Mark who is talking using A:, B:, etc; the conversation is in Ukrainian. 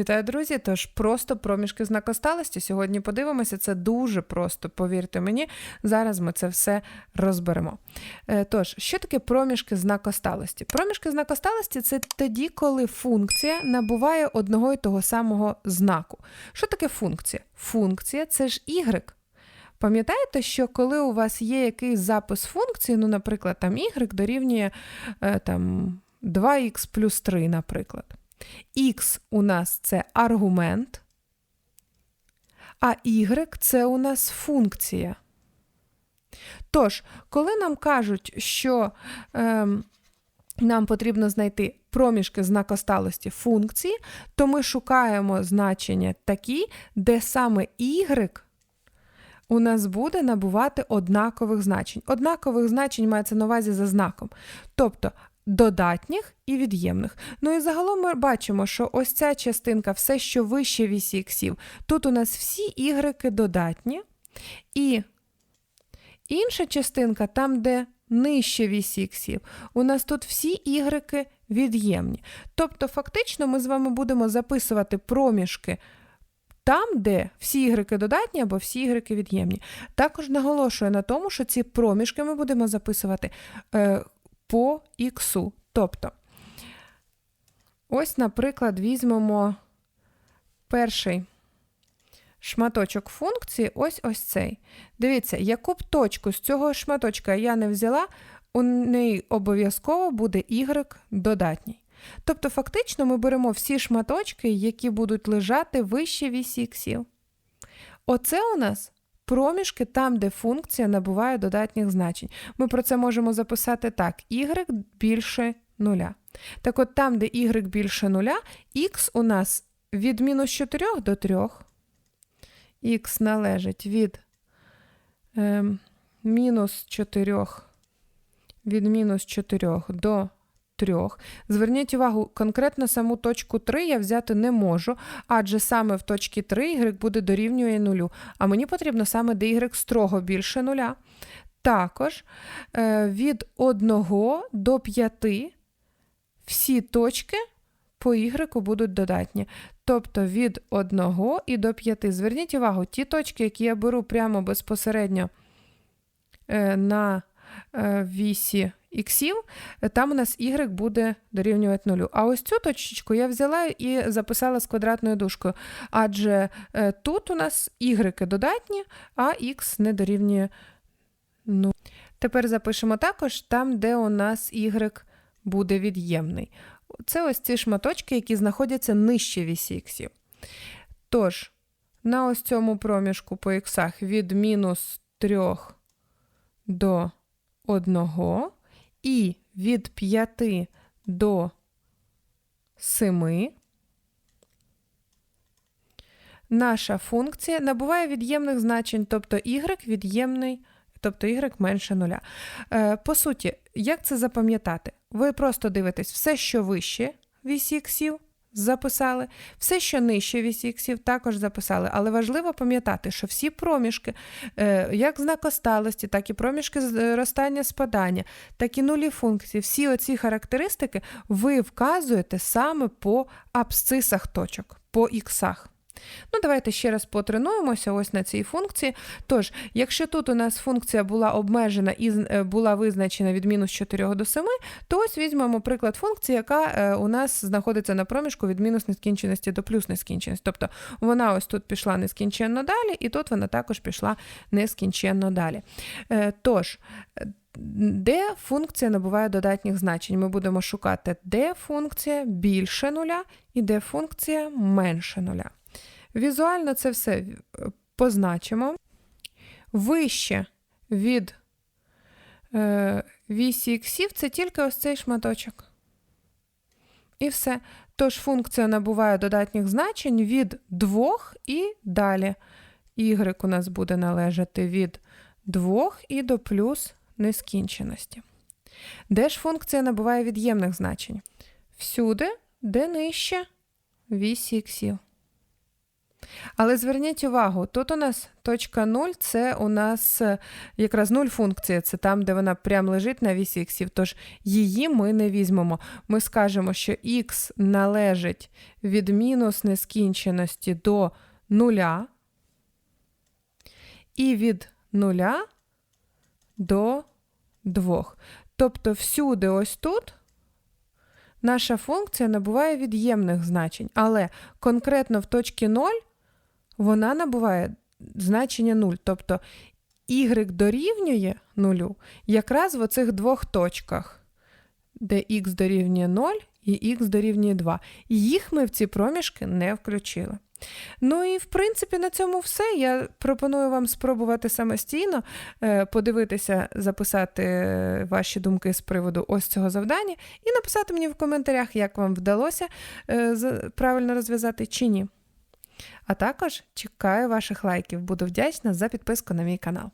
A: Вітаю, друзі! Тож просто проміжки знакосталості. Сьогодні подивимося, це дуже просто, повірте мені. Зараз ми це все розберемо. Е, Тож, що таке проміжки знакосталості? Проміжки знакосталості це тоді, коли функція набуває одного і того самого знаку. Що таке функція? Функція це ж y. Пам'ятаєте, що коли у вас є якийсь запис функції, ну, наприклад, там y дорівнює е, там, 2х плюс 3, наприклад. Х у нас це аргумент, а y це у нас функція. Тож, коли нам кажуть, що е, нам потрібно знайти проміжки знакосталості функції, то ми шукаємо значення такі, де саме y у нас буде набувати однакових значень. Однакових значень мається на увазі за знаком. Тобто додатніх і від'ємних. Ну і загалом ми бачимо, що ось ця частинка, все, що вище вісі іксів, тут у нас всі ігреки додатні. І інша частинка, там, де нижче вісі іксів, у нас тут всі ігреки від'ємні. Тобто, фактично, ми з вами будемо записувати проміжки. Там, де всі ігреки додатні або всі ігреки від'ємні. Також наголошую на тому, що ці проміжки ми будемо записувати е, по іксу. Тобто, ось, наприклад, візьмемо перший шматочок функції, ось ось цей. Дивіться, яку б точку з цього шматочка я не взяла, у неї обов'язково буде y додатній. Тобто, фактично, ми беремо всі шматочки, які будуть лежати вище вісі іксів. Оце у нас проміжки там, де функція набуває додатніх значень. Ми про це можемо записати так: y більше нуля. Так от там, де y більше нуля, x у нас від мінус 4 до 3. Х належить від е, мінус 4 від мінус 4 до 3. Зверніть увагу, конкретно саму точку 3 я взяти не можу, адже саме в точці 3 y буде дорівнює 0, а мені потрібно саме де y строго більше 0. Також е, від 1 до 5 всі точки по y будуть додатні. Тобто від 1 і до 5. Зверніть увагу, ті точки, які я беру прямо безпосередньо е, на е, вісі іксів, там у нас y буде дорівнювати 0. А ось цю точечку я взяла і записала з квадратною дужкою, адже е, тут у нас y додатні, а x не дорівнює 0. Тепер запишемо також там, де у нас y буде від'ємний. Це ось ці шматочки, які знаходяться нижче вісі іксів. Тож, на ось цьому проміжку по іксах від мінус 3 до 1 і від 5 до 7 наша функція набуває від'ємних значень, тобто y від'ємний, тобто y менше нуля. Е, По суті, як це запам'ятати? Ви просто дивитесь все, що вище вісі іксів, записали, все, що нижче 8 іксів, також записали. Але важливо пам'ятати, що всі проміжки, як як знакосталості, так і проміжки зростання спадання, так і нулі функції, всі оці характеристики ви вказуєте саме по абсцисах точок, по іксах. Ну, давайте ще раз потренуємося ось на цій функції. Тож, якщо тут у нас функція була обмежена і е, була визначена від мінус 4 до 7, то ось візьмемо приклад функції, яка е, у нас знаходиться на проміжку від мінус нескінченості до плюс нескінченості. Тобто вона ось тут пішла нескінченно далі, і тут вона також пішла нескінченно далі. Е, тож, де функція набуває додатніх значень? Ми будемо шукати, де функція більше нуля і де функція менше нуля. Візуально це все е, позначимо. Вище від е, вісі іксів це тільки ось цей шматочок. І все. Тож функція набуває додатніх значень від 2 і далі. Y у нас буде належати від 2 і до плюс нескінченості. Де ж функція набуває від'ємних значень? Всюди, де нижче вісі іксів. Але зверніть увагу, тут у нас точка 0 це у нас е, якраз 0 функція, це там, де вона прям лежить на вісі іксів. Тож її ми не візьмемо. Ми скажемо, що х належить від мінус нескінченості до нуля і від нуля до 2. Тобто всюди ось тут наша функція набуває від'ємних значень, але конкретно в точці 0 вона набуває значення 0. Тобто y дорівнює 0 якраз в оцих двох точках, де х дорівнює 0 і х дорівнює 2. Їх ми в ці проміжки не включили. Ну і в принципі на цьому все. Я пропоную вам спробувати самостійно е, подивитися, записати е, ваші думки з приводу ось цього завдання і написати мені в коментарях, як вам вдалося е, правильно розв'язати чи ні. А також чекаю ваших лайків. Буду вдячна за підписку на мій канал.